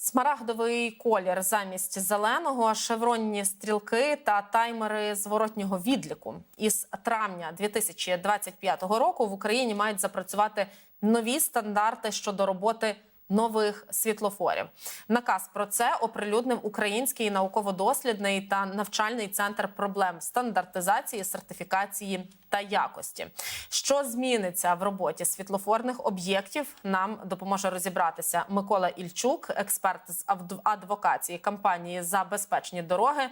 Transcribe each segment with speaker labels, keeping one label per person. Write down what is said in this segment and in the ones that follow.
Speaker 1: Смарагдовий колір замість зеленого, шевронні стрілки та таймери зворотнього відліку. Із травня 2025 року в Україні мають запрацювати нові стандарти щодо роботи нових світлофорів. Наказ про це оприлюднив Український науково-дослідний та навчальний центр проблем стандартизації, сертифікації та якості. Що зміниться в роботі світлофорних об'єктів? Нам допоможе розібратися Микола Ільчук, експерт з адвокації компанії за безпечні дороги.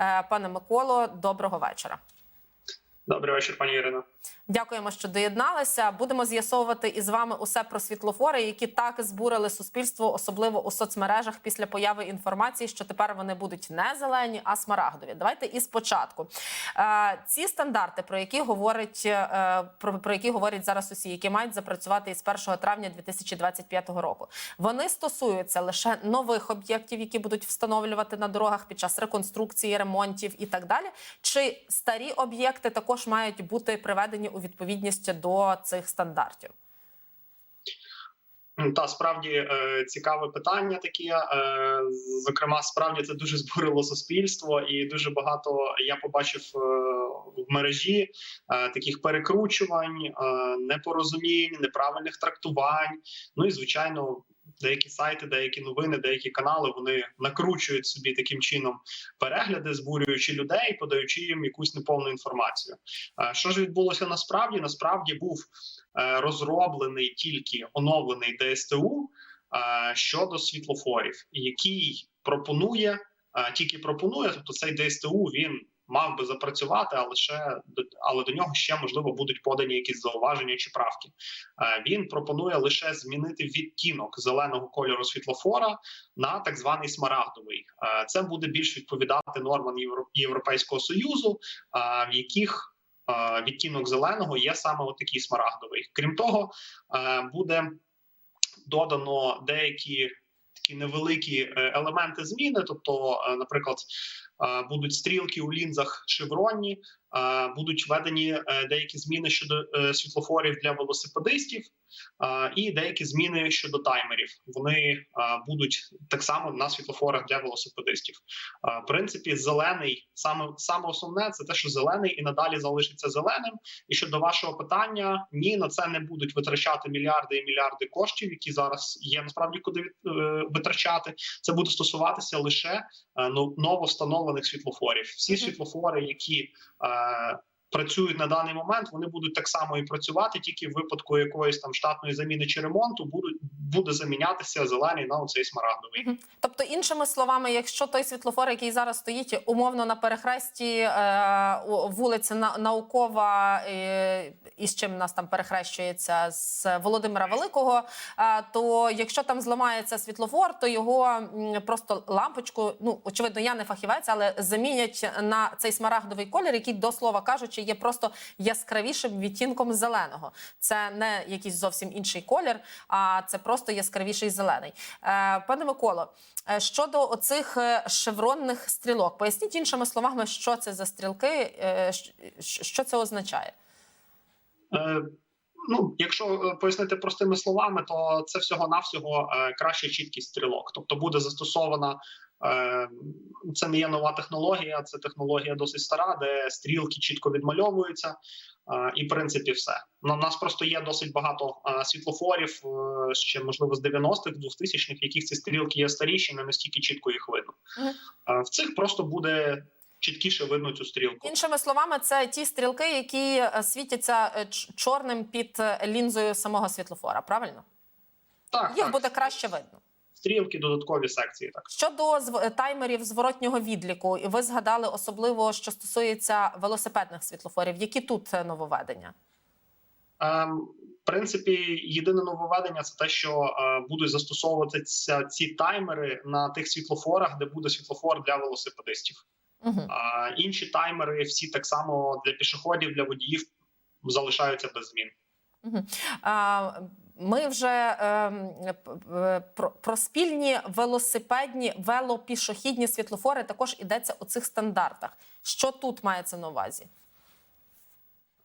Speaker 1: Е, Пане Миколо, доброго вечора.
Speaker 2: Добрий вечір, пані Ірино.
Speaker 1: Дякуємо, що доєдналися. Будемо з'ясовувати із вами усе про світлофори, які так збурили суспільство, особливо у соцмережах після появи інформації, що тепер вони будуть не зелені, а смарагдові. Давайте із початку. Е, ці стандарти, про які говорить е, про, про які говорять зараз усі, які мають запрацювати із 1 травня 2025 року, вони стосуються лише нових об'єктів, які будуть встановлювати на дорогах під час реконструкції, ремонтів і так далі. Чи старі об'єкти також мають бути приведені у відповідність до цих стандартів?
Speaker 2: Та справді е, цікаве питання таке. Е, зокрема, справді це дуже збурило суспільство, і дуже багато я побачив е, в мережі таких перекручувань, непорозумінь, неправильних трактувань. Ну і звичайно. Деякі сайти, деякі новини, деякі канали вони накручують собі таким чином перегляди, збурюючи людей, подаючи їм якусь неповну інформацію. Що ж відбулося насправді? Насправді був е, розроблений тільки оновлений ДСТУ щодо світлофорів, який пропонує тільки пропонує, тобто цей ДСТУ він мав би запрацювати, але ще але до нього ще можливо будуть подані якісь зауваження чи правки. Е, Він пропонує лише змінити відтінок зеленого кольору світлофора на так званий смарагдовий. Е, Це буде більш відповідати нормам Європейського союзу, е, в яких відтінок зеленого є саме от такий смарагдовий. Крім того, буде додано деякі такі невеликі е, елементи зміни. Тобто, е, наприклад, е, будуть стрілки у лінзах шевронні, будуть введені е, деякі зміни щодо е, світлофорів для велосипедистів, е, і деякі зміни щодо таймерів. Вони е, будуть так само на світлофорах для велосипедистів. Е, В принципі, зелений саме саме основне це те, що зелений і надалі залишиться зеленим. І щодо вашого питання, ні, на це не будуть витрачати мільярди і мільярди коштів, які зараз є насправді куди е, витрачати. Це буде стосуватися лише е, но- нововстановлених світлофорів. Всі світлофори, які е, працюють на даний момент, вони будуть так само і працювати, тільки в випадку якоїсь там штатної заміни чи ремонту будуть буде замінятися зелений на оцей смарагдовий.
Speaker 1: Угу. Тобто, іншими словами, якщо той світлофор, який зараз стоїть умовно на перехресті е, вулиці На- Наукова, е, і з чим нас там перехрещується з Володимира Великого, то якщо там зламається світлофор, то його просто лампочку, ну очевидно, я не фахівець, але замінять на цей смарагдовий колір, який до слова кажучи, є просто яскравішим відтінком зеленого. Це не якийсь зовсім інший колір, а це просто яскравіший зелений. Е, Пане Миколо, е, щодо оцих е, шевронних стрілок, поясніть іншими словами, що це за стрілки, що це означає?
Speaker 2: Е, Ну, якщо е, пояснити простими словами, то це всього навсього е, краща чіткість стрілок. Тобто буде застосована це не є нова технологія, це технологія досить стара, де стрілки чітко відмальовуються, і в принципі все. У нас просто є досить багато світлофорів ще можливо з 90-х, 2000-х, в яких ці стрілки є старіші, не настільки чітко їх видно. В цих просто буде чіткіше видно цю стрілку.
Speaker 1: Іншими словами, це ті стрілки, які е, світяться е, чорним під е, лінзою самого світлофора. Правильно?
Speaker 2: Так,
Speaker 1: Їх
Speaker 2: так.
Speaker 1: буде краще видно.
Speaker 2: стрілки, додаткові секції. Так.
Speaker 1: Щодо таймерів зворотнього відліку, і ви згадали особливо, що стосується велосипедних світлофорів. Які тут нововведення?
Speaker 2: Ем, в принципі, єдине нововведення це те, що е, будуть застосовуватися ці таймери на тих світлофорах, де буде світлофор для велосипедистів.
Speaker 1: Угу.
Speaker 2: А інші таймери, всі так само для пішоходів, для водіїв залишаються без змін.
Speaker 1: Мгм. А, Ми вже е, про, про спільні велосипедні велопішохідні світлофори також йдеться у цих стандартах. Що тут мається на увазі?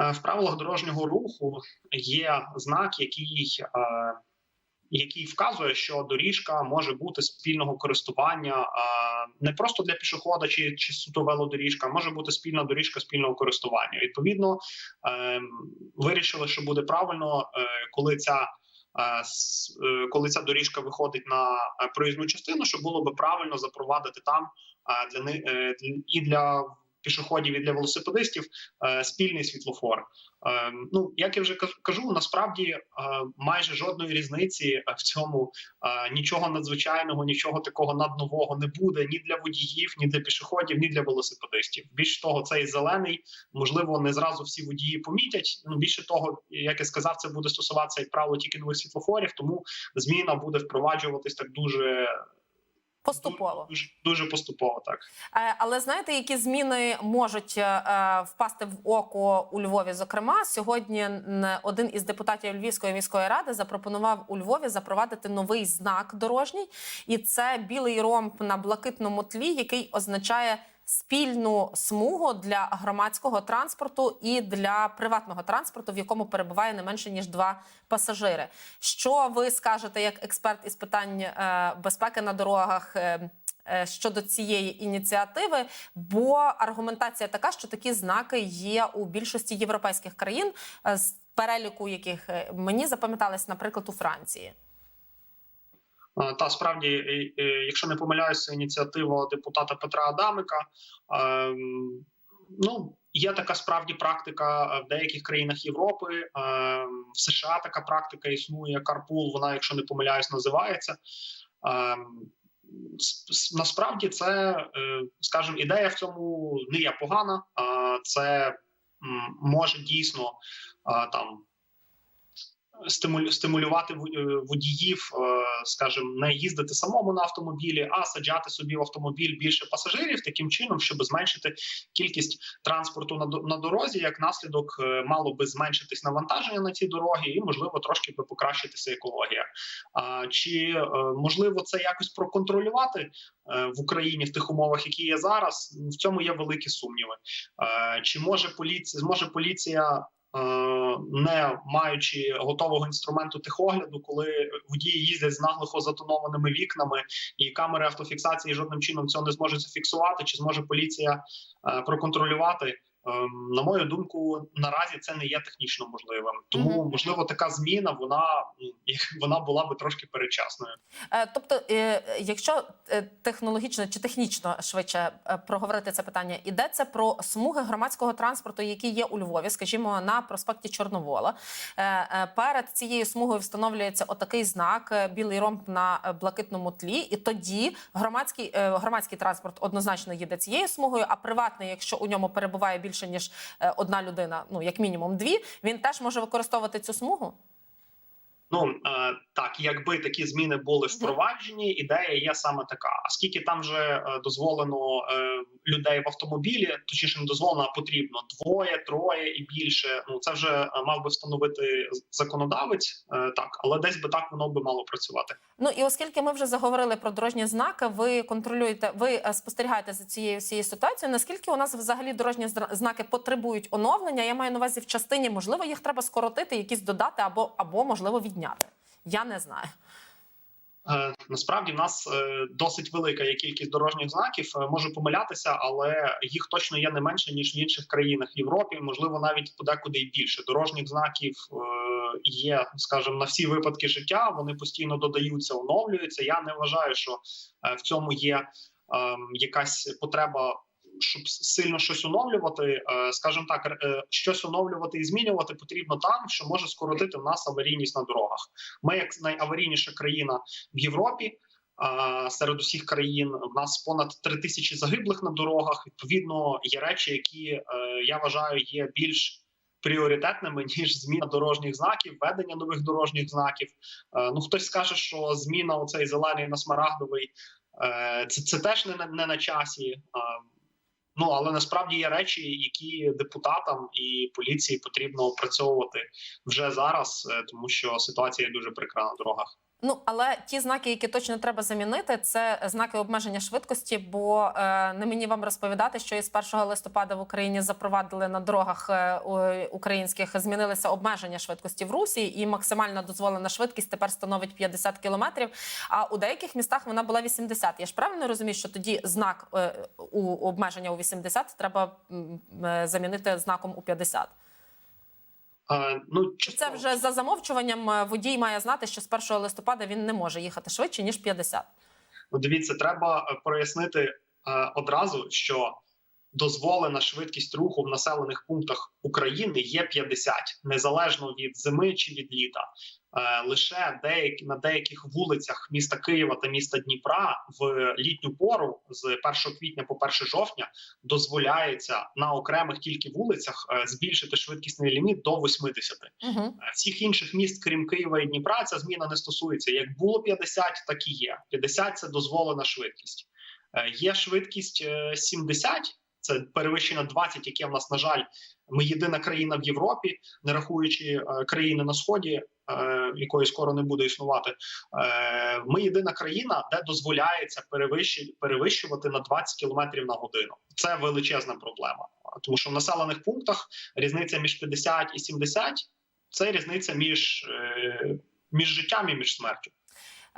Speaker 2: Е, В правилах дорожнього руху є знак, який е, який вказує, що доріжка може бути спільного користування не просто для пішохода чи, чи суто велодоріжка, може бути спільна доріжка спільного користування. Відповідно, е, вирішили, що буде правильно, е, коли ця. е, е, Коли ця доріжка виходить на проїзну частину, що було би правильно запровадити там для- і для пішоходів, і для велосипедистів е, спільний світлофор. Е, Ну як я вже кажу, насправді е, майже жодної різниці в цьому нічого надзвичайного, нічого такого наднового не буде ні для водіїв, ні для пішоходів, ні для велосипедистів. Більш того, цей зелений можливо не зразу всі водії помітять. Ну більше того, як я сказав, це буде стосуватися як правило тільки нових світлофорів, тому зміна буде впроваджуватись так дуже
Speaker 1: Поступово.
Speaker 2: дуже, дуже поступово. Так
Speaker 1: Е, Але знаєте, які зміни можуть е, е, впасти в око у Львові? Зокрема, сьогодні один із депутатів Львівської міської ради запропонував у Львові запровадити новий знак дорожній, і це білий ромб на блакитному тлі, який означає. Спільну смугу для громадського транспорту і для приватного транспорту, в якому перебуває не менше ніж два пасажири. Що ви скажете як експерт із питань е, безпеки на дорогах е, е, щодо цієї ініціативи? Бо аргументація така, що такі знаки є у більшості європейських країн, з переліку яких мені запам'ятались, наприклад, у Франції.
Speaker 2: Е, Та справді, якщо не помиляюся, ініціатива депутата Петра Адамика. ем, Ну, є така справді практика е, в деяких країнах Європи. ем, В США така практика існує. Карпул, вона, якщо не помиляюсь, називається. Ем, Насправді, це, е, скажімо, ідея в цьому не є погана. Це може дійсно там стимулювати е, водіїв, е, скажімо, не їздити самому на автомобілі, а саджати собі в автомобіль більше пасажирів, таким чином, щоб зменшити кількість транспорту на до- на дорозі. Як наслідок е, мало би зменшитись навантаження на ці дороги, і можливо трошки би покращитися екологія. А чи можливо це якось проконтролювати в Україні в тих умовах, які є зараз? В цьому є великі сумніви. Чи може поліція зможе поліція? Е, Не маючи готового інструменту тихогляду, коли водії їздять з наглухо затонованими вікнами, і камери автофіксації жодним чином цього не зможуть зафіксувати, чи зможе поліція е, проконтролювати? Ем, На мою думку, наразі це не є технічно можливим. Тому
Speaker 1: Мгм.
Speaker 2: можливо така зміна вона вона була би трошки передчасною.
Speaker 1: Е, Тобто, е, якщо е, технологічно чи технічно швидше проговорити це питання, ідеться про смуги громадського транспорту, які є у Львові, скажімо, на проспекті Чорновола. Перед цією смугою встановлюється отакий знак білий ромб на блакитному тлі, і тоді громадський громадський транспорт однозначно їде цією смугою, а приватний, якщо у ньому перебуває більше ніж е, одна людина, ну як мінімум дві, він теж може використовувати цю смугу.
Speaker 2: Ну е, так, якби такі зміни були впроваджені, ідея є саме така. А скільки там вже е, дозволено е, людей в автомобілі, точніше не дозволено, а потрібно двоє, троє і більше. Ну це вже е, мав би встановити законодавець, так, але десь би так воно би мало працювати.
Speaker 1: Ну і оскільки ми вже заговорили про дорожні знаки, ви контролюєте, ви спостерігаєте за цією всією ситуацією. Наскільки у нас взагалі дорожні знаки потребують оновлення? Я маю на увазі в частині, можливо, їх треба скоротити, якісь додати або або можливо відняти. Я не знаю.
Speaker 2: Е, Насправді в нас е, досить велика є кількість дорожніх знаків. Е, Можу помилятися, але їх точно є не менше ніж в інших країнах Європи. Можливо, навіть подекуди і більше. Дорожніх знаків є, скажімо, на всі випадки життя. Вони постійно додаються, оновлюються. Я не вважаю, що в цьому є е, якась потреба. Щоб сильно щось оновлювати, е, скажімо так, е, щось оновлювати і змінювати потрібно там, що може скоротити в нас аварійність на дорогах. Ми, як найаварійніша країна в Європі. Серед усіх країн в нас понад три тисячі загиблих на дорогах. Відповідно, є речі, які е, я вважаю є більш пріоритетними ніж зміна дорожніх знаків, введення нових дорожніх знаків. Е, Ну хтось скаже, що зміна оцей зелений на смарагдовий е, це, це теж не, на- не на часі. Ну але насправді є речі, які депутатам і поліції потрібно опрацьовувати вже зараз, е, тому що ситуація дуже прикра на дорогах.
Speaker 1: Ну але ті знаки, які точно треба замінити, це знаки обмеження швидкості. Бо е, не мені вам розповідати, що із 1 листопада в Україні запровадили на дорогах е, українських змінилися обмеження швидкості в Русі, і максимальна дозволена швидкість тепер становить 50 кілометрів. А у деяких містах вона була 80. Я ж правильно розумію, що тоді знак е, у обмеження у 80 треба е, замінити знаком у 50.
Speaker 2: Ну
Speaker 1: Чи це вже за замовчуванням е, водій має знати, що з 1 листопада він не може їхати швидше ніж 50.
Speaker 2: Ну, дивіться, треба е, прояснити е, одразу, що дозволена швидкість руху в населених пунктах України є 50, незалежно від зими чи від літа. Е, Лише деякі на деяких вулицях міста Києва та міста Дніпра в літню пору з 1 квітня по 1 жовтня дозволяється на окремих тільки вулицях е, збільшити швидкісний ліміт до 80.
Speaker 1: Угу.
Speaker 2: Е, Всіх інших міст, крім Києва і Дніпра, ця зміна не стосується. Як було 50, так і є. 50 – це дозволена швидкість. Є швидкість е, 70, це перевищення 20, яке в нас, на жаль, ми єдина країна в Європі, не рахуючи е, країни на сході, е, якої скоро не буде існувати. Е, Ми єдина країна, де дозволяється перевищувати на 20 км на годину. Це величезна проблема, тому що в населених пунктах різниця між 50 і 70 це різниця між, між життям і між смертю.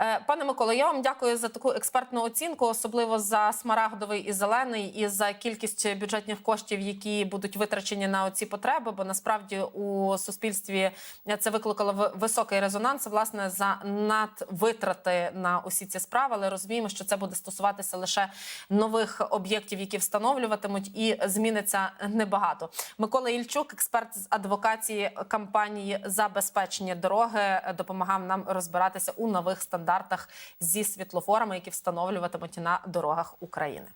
Speaker 1: Е, Пане Миколо, я вам дякую за таку експертну оцінку, особливо за смарагдовий і зелений, і за кількість бюджетних коштів, які будуть витрачені на оці потреби. Бо насправді у суспільстві це викликало високий резонанс власне за надвитрати на усі ці справи. Але розуміємо, що це буде стосуватися лише нових об'єктів, які встановлюватимуть, і зміниться небагато. Микола Ільчук, експерт з адвокації кампанії за безпечні дороги, допомагав нам розбиратися у нових стандартах зі світлофорами, які встановлюватимуть на дорогах України.